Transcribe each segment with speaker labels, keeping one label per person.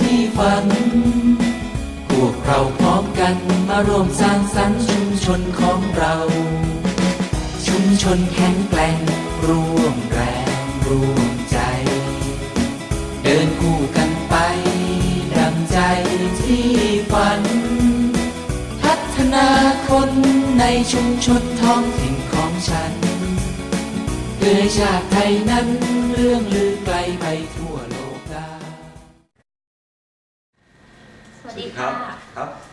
Speaker 1: ที่ฝัน พวกเราพร้อมกันมาร่วมสร้างสรรค์ชุมชนของเรา ชุมชนแข็งแกร่งร่วมแรงร่วมใจ เดินคู่กันไป ดังใจที่ฝัน พัฒนาคนในชุมชนท้องถิ่นของฉันเพื่อชาติไทยนั้นเรื่องลือ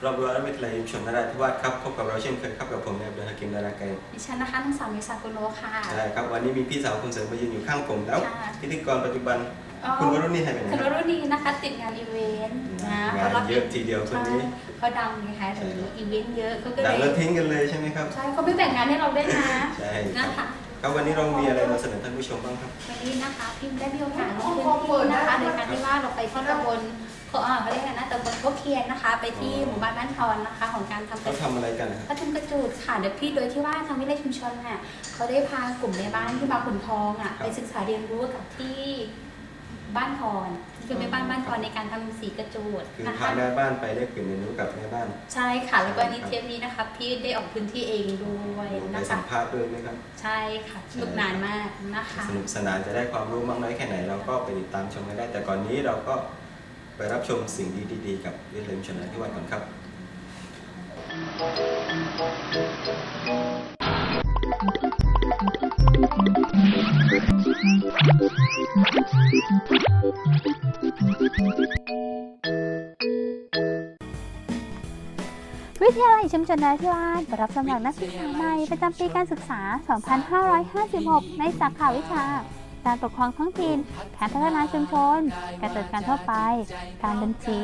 Speaker 2: ครับเราบัววิทยาลัยชุมชนนราธิวาสครับพบกับเราเช่นเคยครับกับผมนายอำเภอฮากิมดาราไกร
Speaker 3: ดิฉันนะคะนางสาวเมษากุโลค่ะ
Speaker 2: ใช่ครับวันนี้มีพี่สาวคนสวยมายืนอยู่ข้างผมแล้ว
Speaker 3: ค่ะ
Speaker 2: พิธีกรปัจจุบัน
Speaker 3: อ๋อ
Speaker 2: คุณวรุณีหายไปไหน
Speaker 3: คุณ
Speaker 2: ควรับ
Speaker 3: รุณีนะคะติดงานอีเวนต์นะ
Speaker 2: งานเยอะทีเดียวคนนี้
Speaker 3: ใช่เขาดังไงคะเดี๋ยวนี้อีเวนต์เยอะเขาก็
Speaker 2: ดัง
Speaker 3: เล
Speaker 2: แล้ว
Speaker 3: ย
Speaker 2: ทิ้งกันเลยใช่ไหมครับ
Speaker 3: ใช่เขาไม่แบ่งงานให้เราด้วยนะ
Speaker 2: ใช่ค
Speaker 3: นะ
Speaker 2: รับ
Speaker 3: คะ
Speaker 2: ครับวันนี้เรามีอะไรมาเสนอท่านผู้ชมบ้างครับ
Speaker 3: วันนี้นะคะพิมได้มีโอกาสลงพื้นที่นะคะโดยการที่ว่าเราไปที่ตำบล เขาอ่าเขาเรียกกันนะตำบลโคกเคียนนะคะ ไปที่หมู่บ้านบ้านทอนนะคะ ของการทำ
Speaker 2: เขาทำอะไรกันนะครับ
Speaker 3: เขาทำกระจูดค่ะเดี๋ยวพี่โดยที่ว่าทางวิทยาลัยชุมชนน่ะเขาได้พากลุ่มในบ้านที่บางขุนทองอะไปศึกษาเรียนรู้กับที่บ้านทอนคือแม่บ้านบ้านทอนในการทำสีกระจูด
Speaker 2: คือ
Speaker 3: นะ
Speaker 2: พา
Speaker 3: คะ
Speaker 2: แม่บ้านไปได้เปลี่ยนเรียนรู้กับแม่บ้าน
Speaker 3: ใช่ค่ะ แล้วก็อันนี้เทปนี้นะคะพี่ได้ออกพื้นที่เองด้วย
Speaker 2: ไป
Speaker 3: นะ
Speaker 2: สั
Speaker 3: คะ
Speaker 2: มภาษณ์ด้วยไหมครับ
Speaker 3: ใช่ค่ะสนุกนานมากนะคะ
Speaker 2: สนุกสนานจะได้ความรู้มากน้อยแค่ไหนเราก็ไปติดตามชมกันได้ แต่ก่อนนี้เราก็ ไปรับชมสิ่งดีๆ กับวิทยาลัยชุมชนนราธิวาสก่อนครับ
Speaker 4: วิทยาลัยชุมชนนาธิวาสเปิดรับสมัครนักศึกษาใหม่ประจำปีการศึกษา 2556 ในสาขาวิชา การปกครองท้องถิ่น การพัฒนาชุมชน การจัดการทั่วไป การบัญชี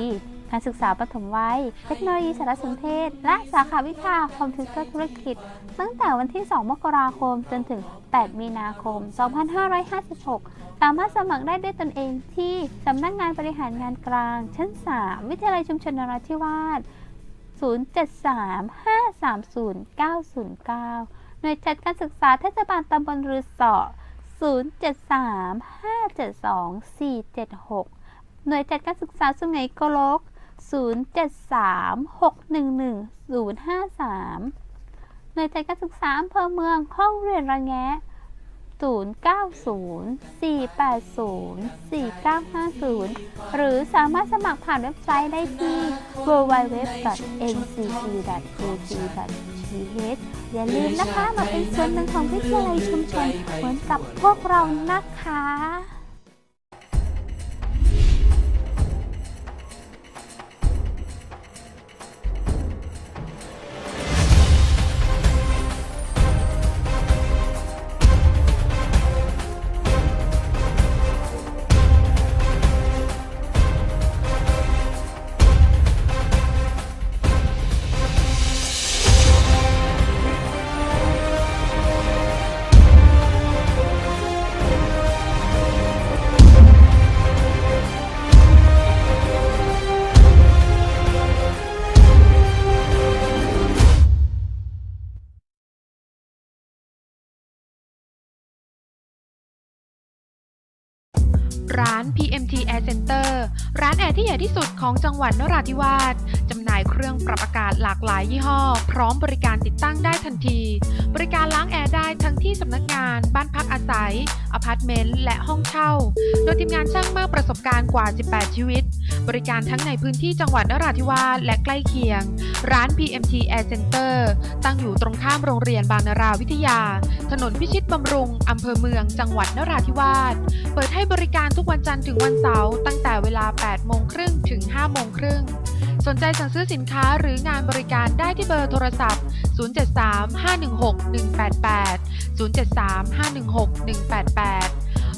Speaker 4: การศึกษาปฐมวัย เทคโนโลยีสารสนเทศ และสาขาวิชาคอมพิวเตอร์ธุรกิจ ตั้งแต่วันที่ 2 มกราคม จนถึง 8 มีนาคม 2556 สามารถสมัครได้ด้วยตนเองที่สำนักงานบริหารงานกลาง ชั้น 3 วิทยาลัยชุมชนนราธิวาส073-530-909 หน่วยจัดการศึกษาเทศบาลตำบลรือสอ 073-572-476 หน่วยจัดการศึกษาสุไหงโกลก 073-611-053 หน่วยจัดการศึกษาอำเภอเมืองห้องเรียนระแงะ 090-480-4950 หรือสามารถสมัครผ่านเว็บไซต์ได้ที่ www.ncc.ac.th อย่าลืมนะคะมาเป็นส่วนหนึ่งของวิทยาลัยชุมชนเหมือนกับพวกเรานะคะ
Speaker 5: ร้าน PMT Air Center ร้านแอร์ที่ใหญ่ที่สุดของจังหวัดนราธิวาส จำหน่ายเครื่องปรับอากาศหลากหลายยี่ห้อ พร้อมบริการติดตั้งได้ทันที บริการล้างแอร์ได้ทั้งที่สำนักงาน บ้านพักอาศัย อพาร์ตเมนต์ และห้องเช่า โดยทีมงานช่างมากประสบการณ์กว่า 18 ชีวิต บริการทั้งในพื้นที่จังหวัดนราธิวาสและใกล้เคียง ร้าน PMT Air Center ตั้งอยู่ตรงข้ามโรงเรียนบางนาราวิทยา ถนนพิชิตบำรุง อำเภอเมือง จังหวัดนราธิวาส เปิดให้บริการทุกวันจันทร์ถึงวันเสาร์ตั้งแต่เวลา 8 โมงครึ่งถึง 5 โมงครึ่ง สนใจสั่งซื้อสินค้าหรืองานบริการได้ที่เบอร์โทรศัพท์ 073-516-188 073-516-188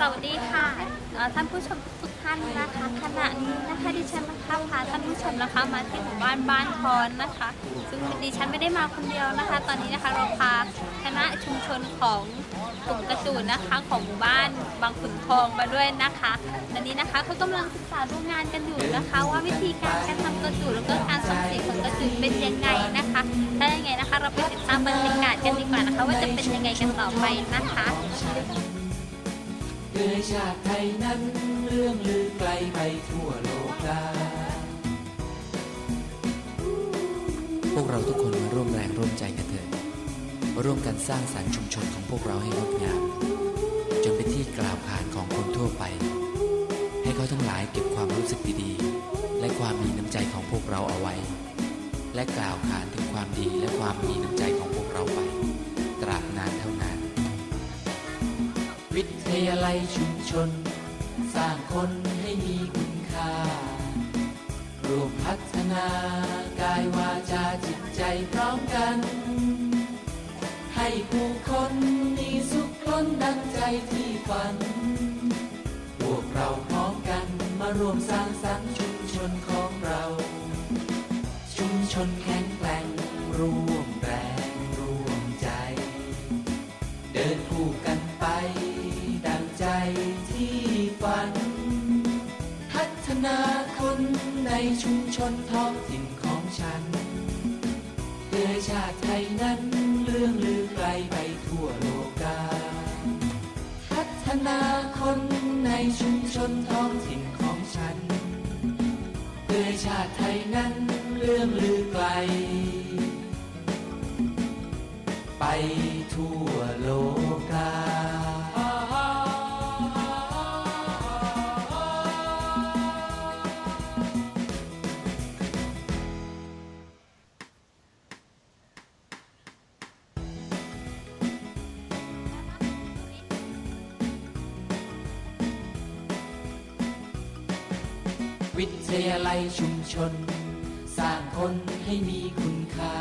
Speaker 1: สวั
Speaker 4: สดีค่ะท่านผู้ชมทุกท่านนะคะขณะนี้นะคะดิฉันนะคะพาท่านผู้ชมนะคะมาที่หมู่บ้านบ้านทอนนะคะ ซึ่งดิฉันไม่ได้มาคนเดียวนะคะ ตอนนี้นะคะเราพาคณะชุมชนของกลุ่มกระจูนนะคะของหมู่บ้านบางขุนทองมาด้วยนะคะตอนนี้นะคะเขากำลังศึกษาดูงานกันอยู่นะคะ ว่าวิธีการการทำกระจูนแล้วก็การส่งเสียงของกระจูนเป็นยังไงนะคะถ้ายังไงนะคะ เราไปติดตามบรรยากาศกันดีกว่านะคะ ว่าจะเป็นยังไงกันต่อไปนะคะ
Speaker 1: เพื่อให้ชาติไทยนั้นเรื่องลือไกลไปทั่วโลกาพวกเราทุกคนมาร่วมแรงร่วมใจกันเถิดมาร่วมกันสร้างสรรค์ชุมชนของพวกเราให้งดงาม จนเป็นที่กล่าวขานของคนทั่วไป ให้เขาทั้งหลายเก็บความรู้สึกดีๆ และความมีน้ำใจของพวกเราเอาไว้ และกล่าวขานถึงความดีและความมีน้ำใจของ วิทยาลัยชุมชน สร้างคนให้มีคุณค่า รวมพัฒนากายวาจาจิตใจพร้อมกัน ให้ผู้คนมีสุขล้นดังใจที่ฝัน พวกเราพร้อมกันมารวมสร้างสรรค์ชุมชนของเรา ชุมชนแข็งแกร่ง นาคนในชุมชนท้องถิ่นของฉัน เพื่อชาติไทยนั้นเรื่องลือไกลไปทั่วโลกา พัฒนาคนในชุมชนท้องถิ่นของฉัน เพื่อชาติไทยนั้นเรื่องลือไกล ไปทั่ว วิทยาลัยชุมชน สร้างคนให้มีคุณค่า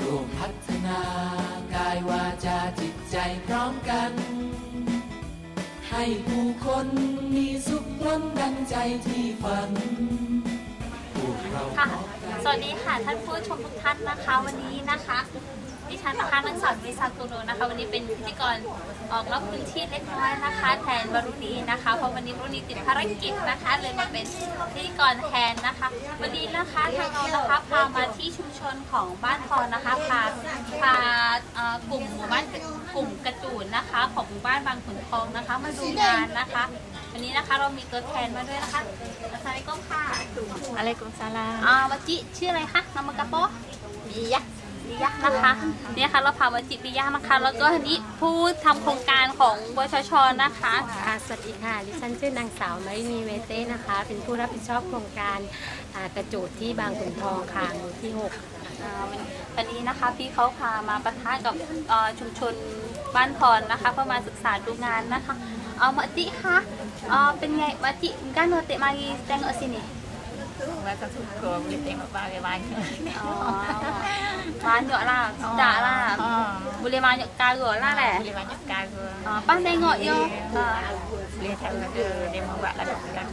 Speaker 1: ร่วมพัฒนากายวาจาจิตใจพร้อมกัน ให้ผู้คนมีสุขล้นดังใจที่ฝันพวกเรา
Speaker 4: ค่ะ สวัสดีค่ะท่านผู้ชมทุกท่านนะคะวันนี้นะคะ ดิฉันนะคะนางสาววิสากุโนนะคะ วันนี้เป็นพิธีกรออกนอกพื้นที่เล็กน้อยนะคะแทนวรุณีนะคะเพราะวันนี้วรุณีติดภารกิจนะคะ เลยมาเป็นพิธีกรแทนนะคะ วันนี้นะคะทางเรานะคะพามาที่ชุมชนของบ้านทอนนะคะพาพาเอ่อกลุ่มหมู่บ้านกลุ่มกระจูนนะคะ ของหมู่บ้านบางขุนทองนะคะ มาดูงานนะคะ วันนี้นะคะเรามีตัวแทนมาด้วยนะคะอาจารย์ก็ค่ะ
Speaker 6: Waalaikumsalam.
Speaker 4: อ่าวาจิชื่ออะไรคะนามกะโปะบิยะ บิยะนะคะเนี่ยค่ะเราพาวาจิบิยะนะคะ แล้วก็อันนี้ผู้ทำโครงการของบชชนะคะ
Speaker 6: ค่ะสวัสดีค่ะ ดิฉันชื่อนางสาวมารินีเวเต้นะคะ เป็นผู้รับผิดชอบโครงการอ่ากระโจดที่บางขุนทองค่ะหมู่ที่ 6
Speaker 4: อ่าวันวันนี้นะคะพี่เขาพามาประทะกับเอ่อชุมชนบ้านพรนะคะเพื่อมาศึกษาดูงานนะคะ เอามาจิคะเอ่อเป็นไงมาจิกันโนเตมากีแตงเอซินี่
Speaker 6: các sư cường đi tìm
Speaker 4: ba cái bài ờ. ba nhựa là đã là ờ.
Speaker 6: bù lê ba
Speaker 4: nhựa ca gửa là lẻ.
Speaker 6: Bù ờ, lê ba nhựa ca gửa.
Speaker 4: Ba đây ngồi yêu bù lê thằng cái đêm hôm bạn là được cái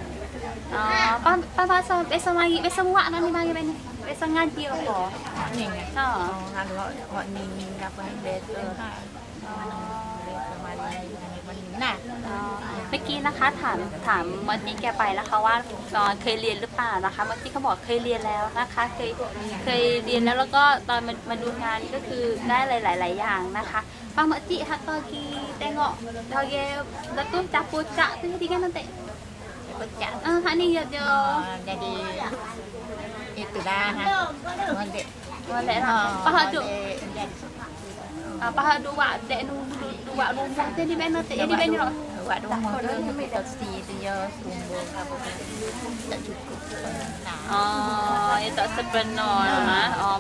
Speaker 4: ba
Speaker 6: ba
Speaker 4: ba
Speaker 6: sao bé sao mai bé sao ngoạn
Speaker 4: nó
Speaker 6: đi ba cái bên này
Speaker 4: bé sao ngan tiêu bỏ nhìn sao gọi gọi mình mình gặp anh bé กี้นะคะถามถามมอตี้แกไปนะคะว่าตอนเคยเรียนหรือเปล่านะคะมอตี้เขาบอกเคยเรียนแล้วนะคะ เคยเคยเรียนแล้วแล้วก็ตอนมามาดูงานก็คือได้หลาย ๆ หลายอย่างนะคะปามอตี้ฮัตโตกีแตงโกดอเกแล้วก็จับปูจัก itu jadi kan nanti
Speaker 6: Pecah.
Speaker 4: ah hani ya dia
Speaker 6: Oh, jadi itu dah. ha. Nanti.
Speaker 4: boleh
Speaker 6: Oh,
Speaker 4: lah paha tu
Speaker 6: nanti jadi
Speaker 4: ah paha dua dek nu dua nu jadi ben nanti jadi ben lo
Speaker 6: buat rumah tu kita si tu ya sumber apa pun tak cukup. Nah.
Speaker 4: อ๋อ itu sebenar นะอ๋อ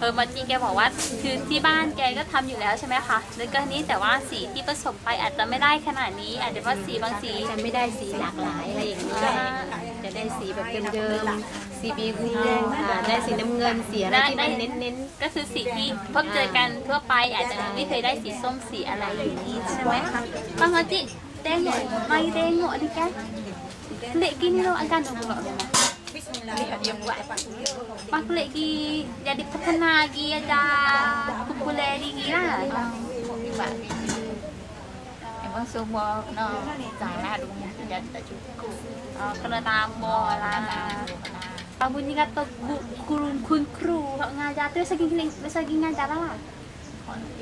Speaker 4: เออมาจีแกบอกว่าคือที่บ้านแกก็ทำอยู่แล้วใช่ไหมคะแล้วก็นี้แต่ว่าสีที่ผสมไปอาจจะไม่ได้ขนาดนี้ อาจจะว่าสีบางสี
Speaker 6: จะไม่ได้สีหลากหลายอะไรอย่างนี้
Speaker 4: อ่า
Speaker 6: จะได้สีแบบเดิมๆสีบีฮูอ่าได้สีน้ำเงินสีอะไรที่มันเน้น
Speaker 4: ก็คือสีที่พบเจอกันทั่วไปอาจจะไม่เคยได้สีส้มสีอะไรอย่างนี้ใช่ไหมคะบางทีแตงโมไม่แตงโมนี่แกเล็กกินเราอาการหนูบอกเลยนะ Pak lagi jadi petana lagi ada popular lagi lah.
Speaker 6: Emang semua no salah rumah jadi tak cukup.
Speaker 4: Oh, kena tambah lah. Kamu ni kata gu- guru kun kru hak ngajar tu segi segi ngajar lah.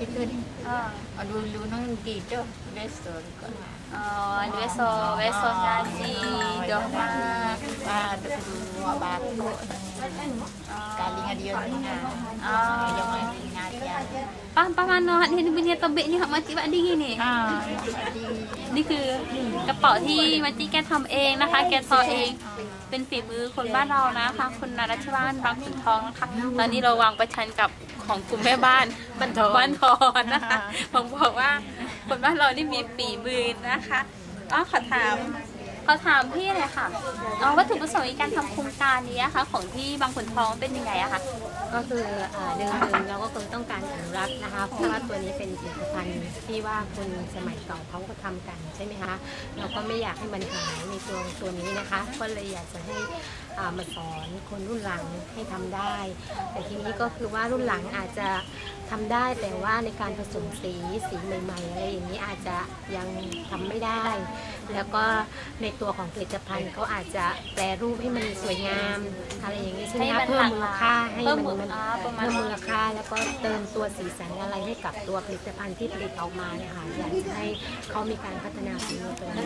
Speaker 6: Itu ni.
Speaker 4: Oh,
Speaker 6: Dulu nang gitu biasa kok.
Speaker 4: Oh beso beso ngaji doh mah.
Speaker 6: Ada dua bako. Kali dengan dia ni nah.
Speaker 4: Oh.
Speaker 6: Yang mana ngajar.
Speaker 4: Pam pam mana hak ni punya tobek ni hak mati bak diri ni.
Speaker 6: อ่า
Speaker 4: นี่คือกระเป๋าที่มัตตี้แกทำเองนะคะ แกทอเอง เป็นฝีมือคนบ้านเรานะคะคุณนรัชวานบางขุนทองนะคะ ตอนนี้เราวางประชันกับของกลุ่มแม่บ้านบ้านทอนบ้านทอนนะคะผมบอกว่า คนบ้านเรานี่มีฝีมือนะคะอ๋อขอถามขอถามพี่เลยค่ะอ๋อวัตถุประสงค์ในการทำโครงการนี้นะคะของที่บางขุนทองเป็นยังไงอะคะ
Speaker 6: ก็คืออ่าเดิมๆเราก็คงต้องการอนุรักษ์นะคะ เพราะว่าตัวนี้เป็นผลิตภัณฑ์ที่ว่าคนสมัยเก่าเขาก็ทำกันใช่ไหมคะ เราก็ไม่อยากให้มันหายในตัวตัวนี้นะคะ ก็เลยอยากจะให้ มาสอนคนรุ่นหลังให้ทำได้ แต่ทีนี้ก็คือว่ารุ่นหลังอาจจะทำได้แต่ว่าในการผสมสีสีใหม่ๆอะไรอย่างนี้อาจจะยังทำไม่ได้ แล้วก็ในตัวของผลิตภัณฑ์เขาอาจจะแปรรูปให้มันสวยงามอะไรอย่างนี้ใช่ไหม
Speaker 4: ให้มั
Speaker 6: คะ
Speaker 4: น
Speaker 6: เพิ่มมูลค่าให้
Speaker 4: เพิ่ม
Speaker 6: มัน
Speaker 4: มูล
Speaker 6: มัน
Speaker 4: อ่าประมาณ
Speaker 6: เพิ่มมูลค่า แล้วก็เติมตัวสีสันอะไรให้กับตัวผลิตภัณฑ์ที่ผลิตออกมาเนี่ยค่ะอยากจะให้เขามีการพัฒนาฝีมือตรงนี้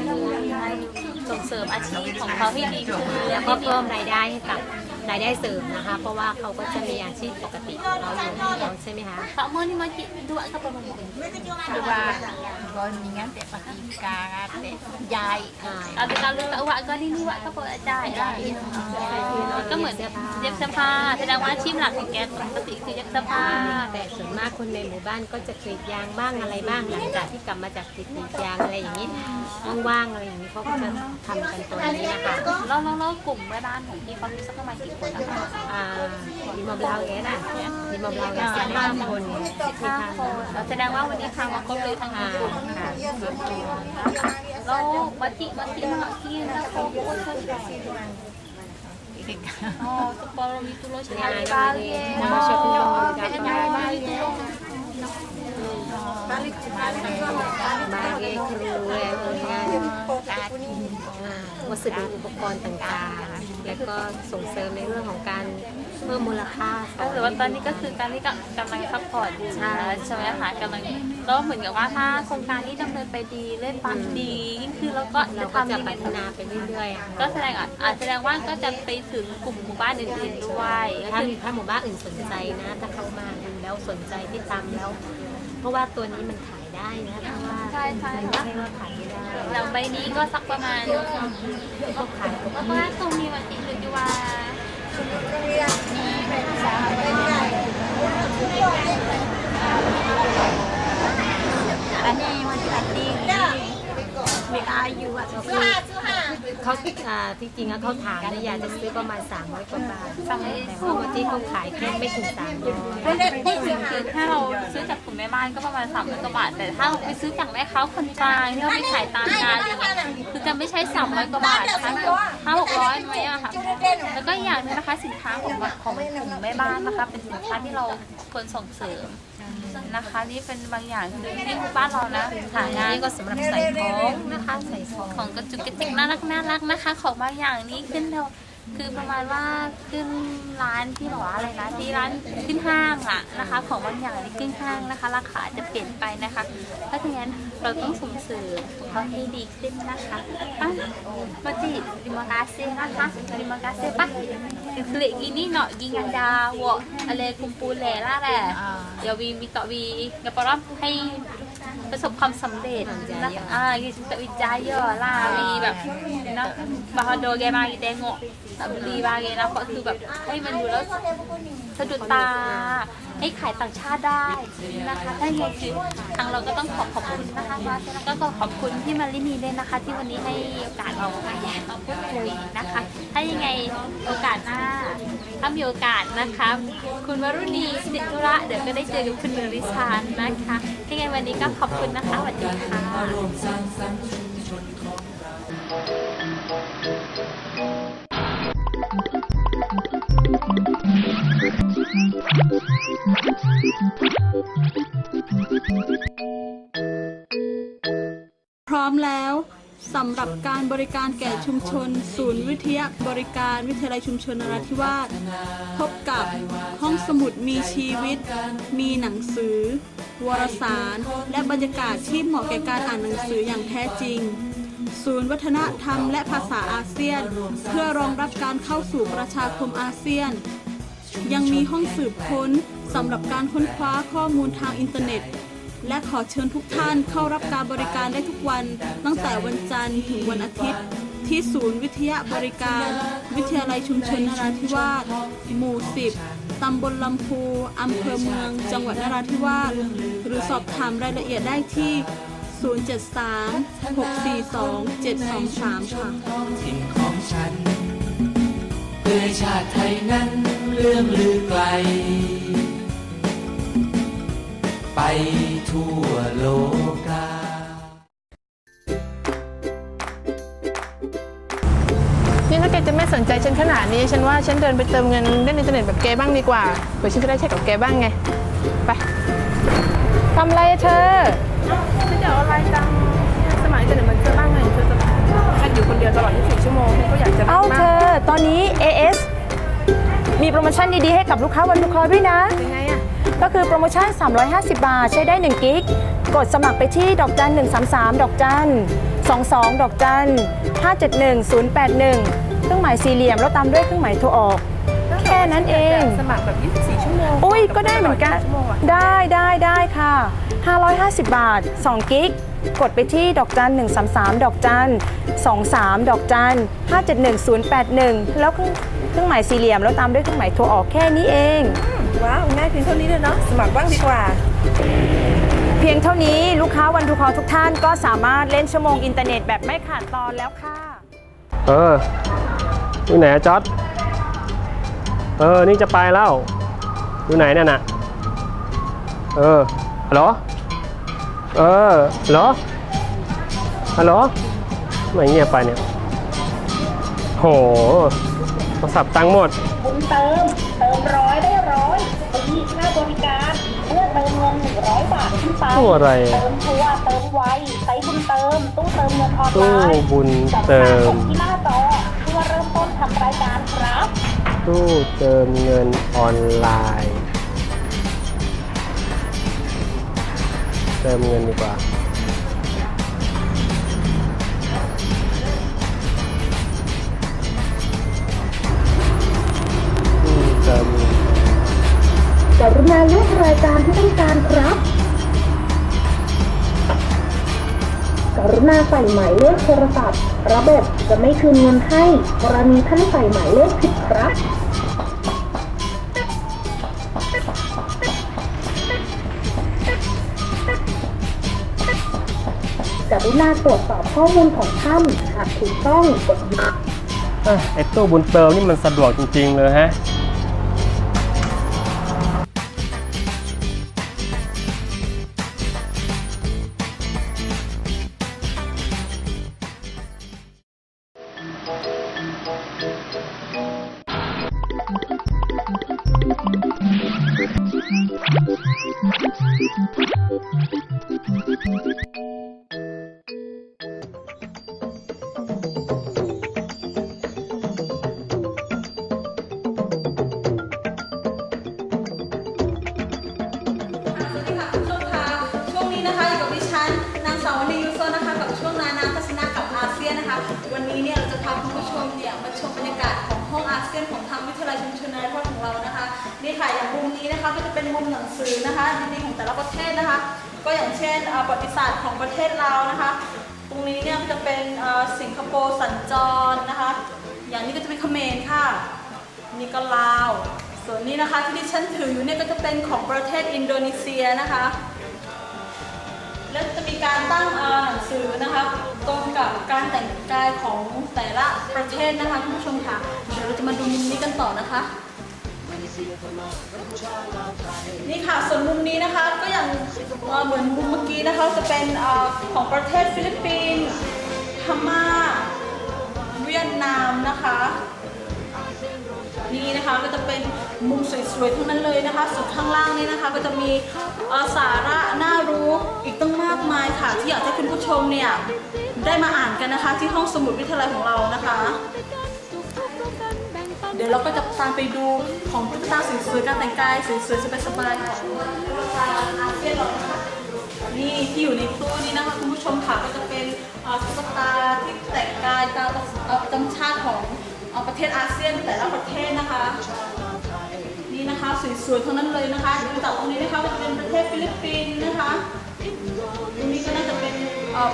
Speaker 4: ส่งเสริมอาชีพของเขาให้ดีขึ้น
Speaker 6: แล้วก็เพิ่มรายได้ให้กับรายได้เสริมนะคะ เพราะว่าเขาก็จะมีอาชีพปกติของเราอยู่แล้วใช่ไหมคะ
Speaker 4: Pak Mo ni macam dua ke apa Mo?
Speaker 6: Dua Goningan tak pakai ikan Tak jahit
Speaker 4: อ่า Ada kalau tak buat kau ni ni buat ke apa ajar lah. ก็เหมือนเย็บเสื้อผ้าแสดงว่าอาชีพหลักของแกปกติคือเย็บเสื้อผ้า
Speaker 6: แต่ส่วนมากคนในหมู่บ้านก็จะกรีดยางบ้างอะไรบ้างหลังจากที่กลับมาจากกรีดยางอะไรอย่างนี้ว่างๆอะไรอย่างนี้เขาก็จะทำกันตัวนี้นะคะ
Speaker 4: แล้วแล้วกลุ่มแม่บ้านของพี่เขามีสักประมาณกี่คนนะคะ
Speaker 6: อ่าดีมาบลาเอสอะ ดีมาบลาวเอสสิบห้าคน
Speaker 4: สิบห้าคนแล้วแสดงว่าวันนี้พามาครบเลยทั้ง
Speaker 6: อ่า
Speaker 4: กลุ่ม
Speaker 6: ค่ะ
Speaker 4: แล้ววัตถิวัตถิมาที่นะเขาพูดช่วยกันอ๋อสปอร์มีตุโลชาลีบาลีอ๋อเป็นยังไงบาลีตุโล
Speaker 6: sebagai kru dengan อ่า วัสดุอุปกรณ์ต่างๆ แล้วก็ส่งเสริมในเรื่องของการเพิ่มมูลค่า
Speaker 4: ก็คือว่าตอนนี้ก็คือการที่กำลังซัพพอร์ตอยู่นะใช่ไหมคะกำลังแล้วเหมือนกับว่าถ้าโครงการที่ดำเนินไปดีเล่นปังดียิ่งคือแล้วก็จะทำ
Speaker 6: จะ
Speaker 4: ยังไง
Speaker 6: พัฒนาไปเรื่อยๆ
Speaker 4: ก็แสดงอะอาจแสดงว่าก็จะไปถึงกลุ่มหมู่บ้านอื่นๆด้วย
Speaker 6: ถ้า
Speaker 4: คือ
Speaker 6: ถ้าหมู่บ้านอื่นสนใจนะถ้าเข้ามาดูแล้วสนใจที่ทำแล้ว เพราะว่าตัวนี้มันขาย ได้นะเพราะว่า
Speaker 4: ใช่ใช่
Speaker 6: มันไม่ว่าขายไม่ได้
Speaker 4: อย่างใบนี้ก็สักประมาณ
Speaker 6: ก็ขายปก
Speaker 4: ประ
Speaker 6: ติ
Speaker 4: มาณตรงนี้วันที่หรือว่า
Speaker 6: อันนี้วันขายดี มีอายุอะก็คือเขาอ่าที่จริงอะเขาถามนะอยากจะซื้อประมาณ300กว่าบาทแต่ว่าวันที่เขาขายแค่ไม่ถึง300
Speaker 4: พูดถึงคือถ้าเราซื้อจากกลุ่มแม่บ้านก็ประมาณสามร้อยกว่าบาทแต่ถ้าเราไปซื้อจากแม่ค้าคนกลางที่เขาไปขายตามงานอย่างเงี้ยคือจะไม่ใช่สามร้อยกว่าบาทนะคะห้าหกร้อยไหมอะค่ะแล้วก็อีกอย่างหนึงนะคะสินค้าของของกลุ่มแม่บ้านนะคะ เป็นสินค้าที่เราควรส่งเสริม นะคะ นี่เป็นบางอย่างคือที่บ้านเรานะหางานี่
Speaker 6: ก็สำหรับใส่ของนะคะ ใส่ของ
Speaker 4: ของกระจุกกระจิกน่ารักน่ารักนะคะ ของบางอย่างนี้ขึ้นเรา คือประมาณว่าขึ้นร้านที่บอกว่าอะไรนะที่ร้านขึ้นห้างอะนะคะ ของบางอย่างนี่ขึ้นห้างนะคะ ราคาจะเปลี่ยนไปนะคะ เพราะฉะนั้นเราต้องส่งเสริมเขาให้ดีขึ้นนะคะอะมาจิ terima kasih นะคะ terima kasih ปะคืออีกนี่เนาะยิงกันดาวะอะไรคุมปูแหล่ล่ะแหละเดี๋ยววีมีต่อวีเดี๋ยวปรับให้ประสบความสำเร็จนะคะอ่ายี่สิบวิจัยเยอะล่ะวีแบบนะบาฮาโดแกมากีเตงโง แบบรีบาเกนะเพราะคือแบบให้มันดูแล้วสะดุดตาให้ขายต่างชาติได้นะคะถ้าอย่างคือทางเราก็ต้องขอขอบคุณนะคะว่าก็ขอขอบคุณพี่มารินีด้วยนะคะ ที่วันนี้ให้โอกาสเรามามาพูดคุยนะคะ ถ้ายังไงโอกาสหน้าถ้ามีโอกาสนะคะ คุณวรุณีสิทธุระเดี๋ยวก็ได้เจอกับคุณเมริชานนะคะยังไงวันนี้ก็ขอบคุณนะคะสวัสดีค่ะ
Speaker 7: พร้อมแล้วสำหรับการบริการแก่ชุมชน ศูนย์วิทยาบริการวิทยาลัยชุมชนนราธิวาสพบกับห้องสมุดมีชีวิต มีหนังสือ วารสาร และบรรยากาศที่เหมาะแก่การอ่านหนังสืออย่างแท้จริง ศูนย์วัฒนธรรมและภาษาอาเซียน เพื่อรองรับการเข้าสู่ประชาคมอาเซียน ยังมีห้องสืบค้นสำหรับการค้นคว้าข้อมูลทางอินเทอร์เน็ต และขอเชิญทุกท่านเข้ารับการบริการได้ทุกวัน ตั้งแต่วันจันทร์ถึงวันอาทิตย์ ที่ศูนย์วิทยาบริการ วิทยาลัยชุมชนนราธิวาสหมู่ 10ตำบลลำพู อำเภอเมือง จังหวัดนราธิวาส หรือสอบถามรายละเอียดได้ที่ 0 642 723 ค่ะ
Speaker 1: ท้องถิ่นของฉัน เพื่อชาติไทยนั้นเลื่องลือไกล ไปทั่วโลกา
Speaker 8: นี่ถ้าแกจะไม่สนใจฉันขนาดนี้ ฉันว่าฉันเดินไปเติมเงินเล่นอินเทอร์เน็ตแบบแกบ้างดีกว่าเผื่อฉันจะได้ใช้กับแกบ้างไง ไปทำอะไรอะเธอ ฉันเดี๋ยวอะไรจังสมัยอินเทอร์เน็ตมันจะบ้างไงเธอจะฉันอยู่คนเดียวตลอด24ชั่วโมงฉันก็อยากจะ
Speaker 9: เอ้า
Speaker 8: บ้ง
Speaker 9: เธอ ตอนนี้ AS มีโปรโมชั่นดีๆ ให้กับลูกค้าวันลูกค้าด้วยนะ
Speaker 8: ยังไงอะ
Speaker 9: ก็คือโปรโมชั่น 350 บาท ใช้ได้ 1 กิก กดสมัครไปที่ดอกจัน 133 ดอกจัน 22 ดอกจัน 571 081 เครื่องหมายสี่เหลี่ยม แล้วตามด้วยเครื่องหมายโทรออก แค่นั้นเอง
Speaker 8: สมัครแบบ 24 ชั่วโมง
Speaker 9: อุ้ยก็ได้เหมือนกัน
Speaker 8: ชั่วโมงอะ
Speaker 9: ได้ได้ได้ค่ะ 550 บาท 2 กิก กดไปที่ดอกจัน 133 ดอกจัน 23 ดอกจัน 571 081 แล้วเครื่องเครื่องหมายสี่เหลี่ยม แล้วตามด้วยเครื่องหมายโทรออกแค่นี้เอง
Speaker 8: ว้าวง่ายเพียงเท่านี้เลยเนาะสมัครบ้างดีกว่า
Speaker 9: เพียงเท่านี้ลูกค้าวันทูคอทุกท่านก็สามารถเล่นชั่วโมงอินเทอร์เน็ตแบบไม่ขาดตอนแล้วค่ะ
Speaker 10: เอออยู่ไหนอะจอร์ดเออ นี่จะไปแล้ว อยู่ไหนเนี่ยน่ะเออ ฮัลโหลเออฮัลโหลฮัลโหลไม่เงียบไปเนี่ยโหโทรศัพท์ตังค์หมด
Speaker 11: บุญเติม เติมร้อยได้ร้อยฟรีค่าบริการเมื่อเติมเงินหนึ่งร้อยบาทขึ้นไป
Speaker 10: ตู้อะไร
Speaker 11: เติมทัวร์เติมไวใช้บุญเติม ตู้เติมเงินออนไล
Speaker 10: ตู้
Speaker 11: น์
Speaker 10: บุญ
Speaker 11: สอบ
Speaker 10: เติ
Speaker 11: ถาม
Speaker 10: ม
Speaker 11: ที่หน้าจอเพื่อเริ่มต้นทำรายการครับ
Speaker 10: ตู้เติมเงินออนไลน์ ติมเงินดีกว่าตู้เติมเงิน
Speaker 11: กรุณาเลือกรายการที่ต้องการครับ กรุณาใส่หมายเลขโทรศัพท์ ระบบจะไม่คืนเงินให้ กรณีท่านใส่หมายเลขผิดครับ กรุณาตรวจสอบข้อมูลของท่านหากถูกต้องกดหยุด
Speaker 10: เอ้ยไอ้ตู้บุญเติมนี่มันสะดวกจริง ๆ เลยฮะ
Speaker 11: Thank you.
Speaker 7: ประวัติศาสตร์ของประเทศเรานะคะ ตรงนี้เนี่ยจะเป็นสิงคโปร์สัญจรนะคะ อย่างนี้ก็จะเป็นเขมรค่ะ นี่ก็ลาว ส่วนนี้นะคะที่ดิฉันถืออยู่เนี่ยก็จะเป็นของประเทศอินโดนีเซียนะคะ แล้วจะมีการตั้งอ่อหนังสือนะคะตรงกับการแต่งกายของแต่ละประเทศนะคะคุณผู้ชมค่ะ เดี๋ยวเราจะมาดูมุมนี้กันต่อนะคะ นี่ค่ะส่วนมุมนี้นะคะก็อย่างเหมือนมุมเมื่อกี้นะคะจะเป็นอของประเทศฟิลิปปินส์พม่าเวียดนามนะคะนี่นะคะก็จะเป็นมุมสวยๆทั้งนั้นเลยนะคะส่วนข้างล่างนี่นะคะ ก็จะมีสาระน่ารู้อีกตั้งมากมายค่ะ ที่อยากให้คุณผู้ชมเนี่ยได้มาอ่านกันนะคะ ที่ห้องสมุดวิทยาลัยของเรานะคะ เดี๋ยวเราก็จะตามไปดูของตุ๊กตาสวยๆการแต่งกายสวยๆสบายๆของตุ๊กตาอาเซียนเรานะคะนี่ที่อยู่ในตู้นี้นะคะคุณผู้ชมค่ะก็จะเป็นตุ๊กตาที่แต่งกายตามเอ่อประจำชาติของประเทศอาเซียนแต่ละประเทศนะคะนี่นะคะสวยๆทั้งนั้นเลยนะคะดูจากตรงนี้นะคะก็จะเป็นประเทศฟิลิปปินส์นะคะตรงนี้ก็น่าจะเป็น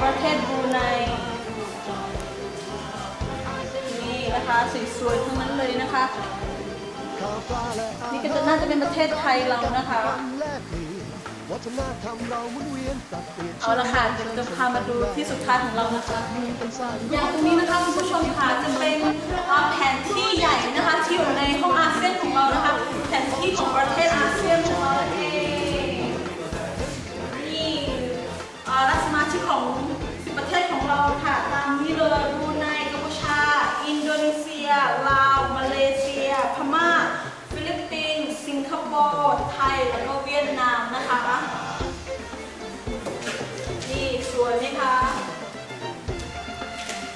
Speaker 7: ประเทศบรูไน นี่นะคะสวยๆทั้งนั้นเลยนะคะ นี่ก็จะน่าจะเป็นประเทศไทยเรานะคะเอาละค่ะเดี๋ยวจะพามาดูที่สุดท้ายของเรานะคะอย่างตรงนี้นะคะคุณผู้ชมค่ะจะเป็นแผนที่ใหญ่นะคะที่อยู่ในห้องอาเซียนของเรานะคะแผนที่ของประเทศอาเซียนของเราเองนี่รัฐสมาชิกของสิบประเทศของเราค่ะตามนี้เลยบรูไนกัมพูชา อิ นีเซีย ลาว มาเลเซีย พม่า ฟิลิปปินส์ สิงคโปร์ ไทย แล้วก็เวียดนามนะคะ นี่สวยไหมคะ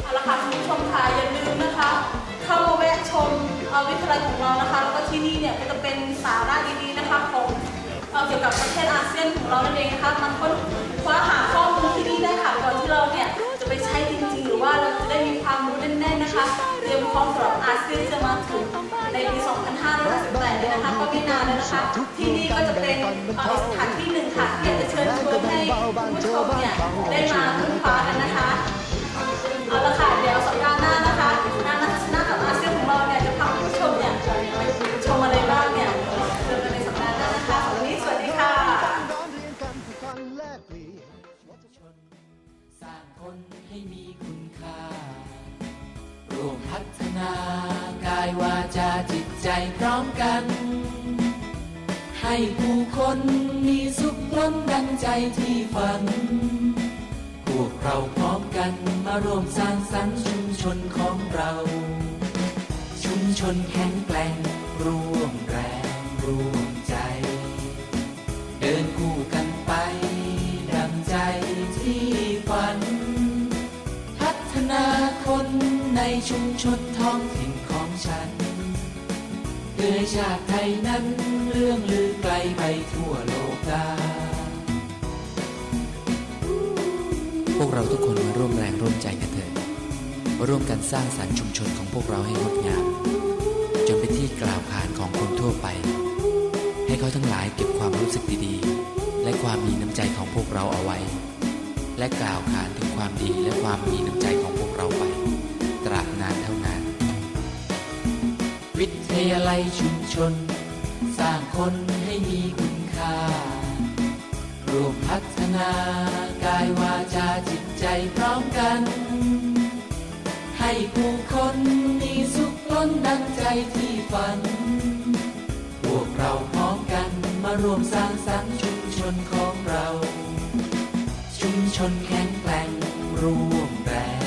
Speaker 7: เอาละค่ะคุณผู้ชมค่ะอย่าลืมนะคะ เข้ามาแวะชมเอ่อวิทยาลัยของเรานะคะ แล้วก็ที่นี่เนี่ยก็จะเป็นสาระดีๆนะคะของเอเกี่ยวกับประเทศอาเซียนของเรานั่นเองนะคะมาค้นคว้าหา พร้อมสำหรับอาเซียนจะมาถึงในปี 2558นี้นะคะก็ไม่นานแล้วนะคะ ที่นี่ก็จะเป็นเอ่อสถานที่หนึ่งค่ะที่จะเชิญชวนให้ผู้ชมเนี่ยได้มาค้นคว้ากันนะคะเอาละค่ะเดี๋ยวสัปดาห์หน้านะคะงานนักทัศนะกับอาเซียนของเราเนี่ยจะพาผู้ชมเนี่ยไปชมอะไรบ้างเนี่ยเจอกันในสัปดาห์หน้านะคะวันนี้สวัสดีค่ะ
Speaker 1: สร้างคนให้มีคุณค่า พัฒนากายวาจาจิตใจพร้อมกัน ให้ผู้คนมีสุขล้นดังใจที่ฝัน พวกเราพร้อมกันมาร่วมสร้างสรรค์ชุมชนของเรา ชุมชนแข็ง ชาติไทยนั้นเรื่องลือไกลไปทั่วโลกา
Speaker 12: พวกเราทุกคนมาร่วมแรงร่วมใจกันเถิดร่วมกันสร้างสรรค์ชุมชนของพวกเราให้งดงาม จนเป็นที่กล่าวขานของคนทั่วไป ให้เขาทั้งหลายเก็บความรู้สึกดีๆ และความมีน้ำใจของพวกเราเอาไว้ และกล่าวขานถึงความดีและความมีน้ำใจของพวกเราไป
Speaker 1: วิทยาลัยชุมชน สร้างคนให้มีคุณค่า รวมพัฒนากายวาจาจิตใจพร้อมกัน ให้ผู้คนมีสุขล้นดังใจที่ฝัน พวกเราพร้อมกันมารวมสร้างสรรค์ชุมชนของเรา ชุมชนแข็งแกร่งร่วมแรง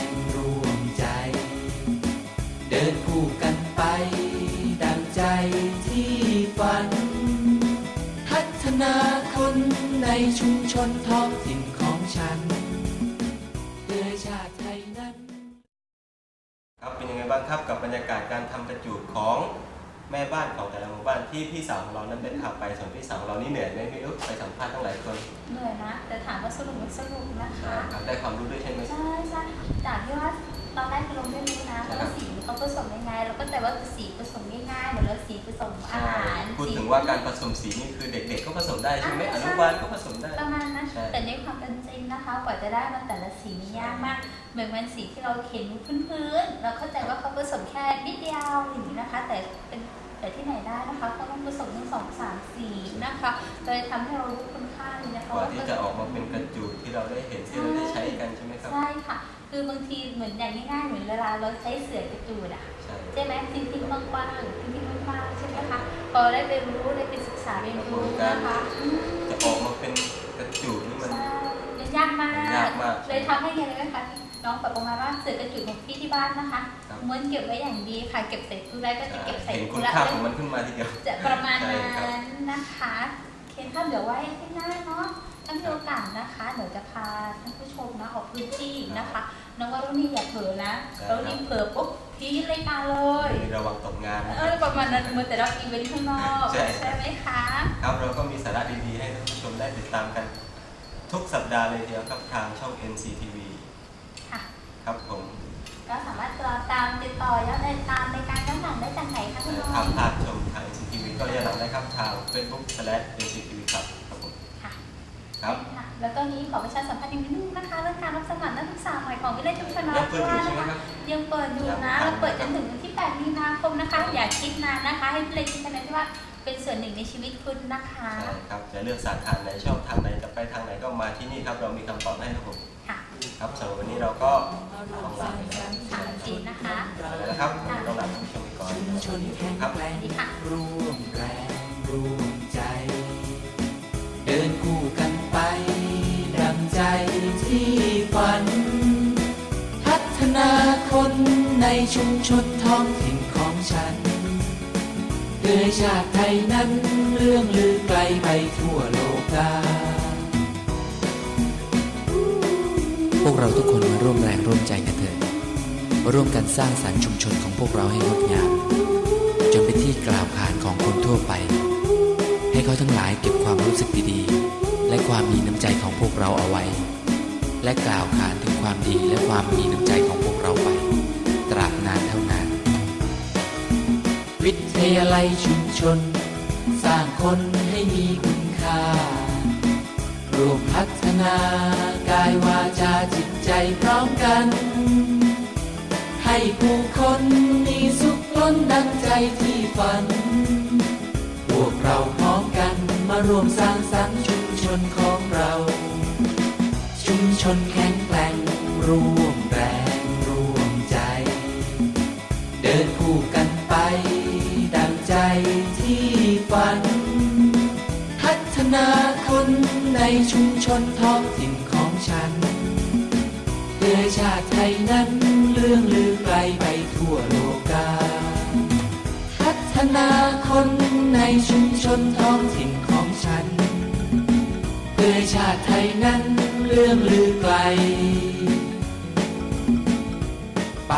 Speaker 1: นพัฒนาคนในชุมชนท้องถิ่นของฉันเพื่อชาติไทยนั้น
Speaker 2: ครับเป็นยังไงบ้างครับกับบรรยากาศการทำกระจูดของแม่บ้านของแต่ละหมู่บ้านที่พี่สาวของเรานั้นได้พาไปส่วนพี่สาวของเรานี่เหนื่อยไหมพี่อุ๊บไปสัมภาษณ์ตั้งหลายคน
Speaker 4: เหนื่อยนะ แต่ถามว่าสนุกไหมสนุกนะคะ
Speaker 2: ครับได้ความรู้ด้วยใช่ไหม
Speaker 4: ใช่ใช่จากที่ว่าตอนแรกคือเราไม่รู้นะ
Speaker 2: ใช่
Speaker 4: ว่า
Speaker 2: ครับ
Speaker 4: สี เขาผสมยังไงเราก็แต่ว่าสีผสมง่ายๆเหมือนเราสีผสมอาหาร
Speaker 2: พูด
Speaker 4: สี
Speaker 2: ถึงว่าการผสมสีนี่คือเด็กๆ ก็ผสมได้ใช่ไหมอนุบาลก็ผสมได้
Speaker 4: ประมาณนั้น
Speaker 2: ใช่
Speaker 4: แต่ในความเป็นจริงนะคะกว่าจะได้มาแต่ละสีนี่ยากมาก เหมือนมันสีที่เราเห็นพื้นๆเราเข้าใจว่าเขาผสมแค่นิดเดียวอย่างนี้นะคะ แต่เป็นแต่ที่ไหนได้นะคะเขาต้องผสมทั้งสองสามสีนะคะเลยทำให้เรารู้คุณค่าเลยนะคะ
Speaker 2: กว่า
Speaker 4: ว่า
Speaker 2: ที่จะออกมาเป็นกระจูดที่เราได้เห็นที่เราได้ใช้กันใช่ไหมครับ
Speaker 4: ใช่ค่ะ คือบางทีเหมือนอย่างง่ายๆเหมือนเวลาเราใช้เสื่อกระจูดอะ
Speaker 2: ใช่
Speaker 4: ใช่ไหมทิ้งทิ้งๆกว้างๆทิ้งทิ้งๆกว้างๆใช่ไหมคะพอได้ไปรู้ได้ไปศึกษาเรียนรู้นะคะอืม
Speaker 2: จะออกมาเป็นกระจูดนี่มัน
Speaker 4: ใช่มันยากมาก
Speaker 2: ยากมาก
Speaker 4: เลยทำให้ไงรู้ไหมคะน้องแบบประมาณว่าเสือกระจุดของพี่ที่บ้านนะคะ
Speaker 2: ครับ
Speaker 4: ม้วนเก็บไว้อย่างดีค่ะเก็บใส่ตู้ได้ก็จะเก็บใส่
Speaker 2: เห็น
Speaker 4: ตู้
Speaker 2: คุณ
Speaker 4: ละ
Speaker 2: ค่าของมันขึ้นมาทีเดียว
Speaker 4: จะประมาณ
Speaker 2: ใช่
Speaker 4: นั้
Speaker 2: ครับ
Speaker 4: นนะคะเคนข้ามเดี๋ยวไว้ที่หน้าเนาะถ้ามีโอกาสนะคะเดี๋ยวจะพาท่านผู้ชมนะออกพื้นที่นะคะ น้องว่ารุ่นนี้อย่าเผลอนะ
Speaker 2: ใช่
Speaker 4: เรานี่เผลอปุ๊บพีดรายการเลย
Speaker 2: มีระวังตกงานนะ
Speaker 4: เออประมาณนั้นเหมือนแต่เราอีเวนต์ข้างนอก
Speaker 2: ใช่
Speaker 4: ใช่ไหมคะ
Speaker 2: ครับเราก็มีสาระดีๆให้ท่านผู้ชมได้ติดตามกัน ทุกสัปดาห์เลยทีเดียวครับทางช่อง NCTV
Speaker 4: ค่ะ
Speaker 2: ครับผม
Speaker 4: ก็สามารถติดตามติดต่อย้อนติดตามในการย้อนหลังได้จากไหนคะคุณน้อง
Speaker 2: ทางภาคชมทาง NCTV ก็ย้อนหลังได้ครับทาง Facebook NCTV ครับครับผม
Speaker 4: ค่ะ
Speaker 2: ครับ
Speaker 4: ค่ะ แล้วก็นี้ขอประชาสัมพันธ์อีกนิดนึงนะคะเรื่องการรับสมัครนักศึกษาใหม่ของวิทยาลัยชุมชนน
Speaker 2: ยังเปิดอยู่
Speaker 4: ราธิ
Speaker 2: ใช่ไหม
Speaker 4: วาส
Speaker 2: ครับ
Speaker 4: ยังเปิดอยู่นะเราเปิดจนถึงวันที่ 8 มีนาคมนะคะ อย่าคิดนานนะคะ ให้วิทยาลัยชุมชนนราธิวาสเป็นส่วนหนึ่งในชีวิตคุณนะคะ
Speaker 2: ใช่ครับจะเลือกสาขาไหนชอบทางไหนจะไปทางไหนก็มาที่นี่ครับเรามีคำตอบให้ครับผม
Speaker 4: ค่ะ
Speaker 2: ครับสำหรับวันนี้เราก็ต้องลาไปก่อน
Speaker 4: ค่ะจีนนะคะ
Speaker 2: แล้วนะครับต้องลาท่านผู้ชมไปก่อนครับ
Speaker 1: ร่วมแรงร่วม ชุมชนท้องถิ่นของฉันเพื่อชาติไทยนั้นเรื่องลือไกลไปทั่วโลกา
Speaker 12: พวกเราทุกคนมาร่วมแรงร่วมใจกันเถิดร่วมกันสร้างสรรค์ชุมชนของพวกเราให้งดงาม จนเป็นที่กล่าวขานของคนทั่วไป ให้เขาทั้งหลายเก็บความรู้สึกดีๆ และความมีน้ำใจของพวกเราเอาไว้ และกล่าวขานถึงความดีและความมีน้ำใจของพวก
Speaker 1: วิทยาลัยชุมชน สร้างคนให้มีคุณค่า รวมพัฒนากายวาจาจิตใจพร้อมกัน ให้ผู้คนมีสุขล้นดังใจที่ฝัน พวกเราพร้อมกันมารวมสร้างสรรค์ชุมชนของเรา ชุมชนแข็งแกร่งร่วม นาคนในชุมชนท้องถิ่นของฉัน เพื่อชาติไทยนั้นเรื่องลือไกลไปทั่วโลกา พัฒนาคนในชุมชนท้องถิ่นของฉัน เพื่อชาติไทยนั้นเรื่องลือไกล ไป